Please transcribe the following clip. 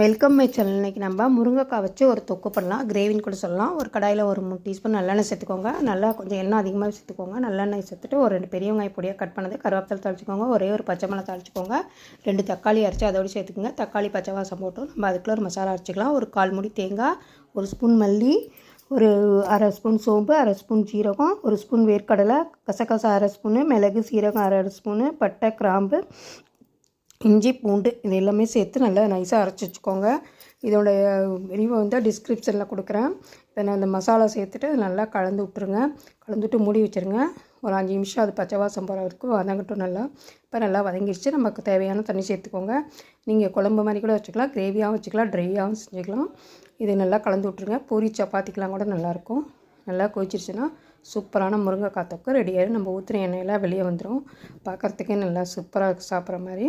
Welcome my channel இன்றைக்கி நம்ம முருங்கைக்காய் வச்சு ஒரு தொக்கு பண்ணலாம். கிரேவின்னு கூட சொல்லலாம். ஒரு கடாயில் ஒரு மூணு டீஸ்பூன் நல்லெண்ணெய் சேர்த்துக்கோங்க. நல்லா கொஞ்சம் எண்ணெய் அதிகமாக சேர்த்துக்கோங்க. நல்லெண்ணெய் சேர்த்துட்டு ஒரு ரெண்டு பெரிய வெங்காய பொடியாக கட் பண்ணது கருவேப்பிலை தாளிச்சிக்கோங்க. ஒரே ஒரு பச்சை மிளகா தாளிச்சிக்கோங்க. ரெண்டு தக்காளி அரைச்சி அதோடு சேர்த்துக்கோங்க. தக்காளி பச்சை வாசம் போட்டு நம்ம அதுக்குள்ளே ஒரு மசாலா அரைச்சிக்கலாம். ஒரு கால் முடி தேங்காய் ஒரு ஸ்பூன் மல்லி ஒரு அரை ஸ்பூன் சோம்பு அரை ஸ்பூன் ஜீரகம் ஒரு ஸ்பூன் வேர்க்கடலை கசகசா அரை ஸ்பூனு மிளகு சீரகம் அரை ஸ்பூனு பட்டை கிராம்பு இஞ்சி பூண்டு இது எல்லாமே சேர்த்து நல்லா நைஸாக அரைச்சி வச்சுக்கோங்க. இதோடைய விரிவை வந்து டிஸ்கிரிப்ஷனில் கொடுக்குறேன். இப்போ நான் இந்த மசாலா சேர்த்துட்டு நல்லா கலந்து விட்ருங்க கலந்து விட்டு மூடி வச்சுருங்க. ஒரு அஞ்சு நிமிஷம் அது பச்சை வாசம் போகிற வரைக்கும் வதங்கட்டும் நல்லா. இப்போ நல்லா வதங்கிடுச்சு நமக்கு தேவையான தண்ணி சேர்த்துக்கோங்க. நீங்கள் குழம்பு மாதிரி கூட வச்சுக்கலாம். கிரேவியாகவும் வச்சுக்கலாம். ட்ரையாகவும் செஞ்சுக்கலாம். இது நல்லா கலந்து விட்ருங்க பூரி சப்பாத்திக்கெலாம் கூட நல்லாயிருக்கும் நல்லா கொதிச்சிருச்சுன்னா சூப்பரான முருங்கைக்காய் தொக்கு ரெடியாகி நம்ம ஊற்றுன எண்ணெயெல்லாம் வெளியே வந்துடும் பார்க்குறதுக்கே நல்லா சூப்பராக சாப்பிட்ற மாதிரி.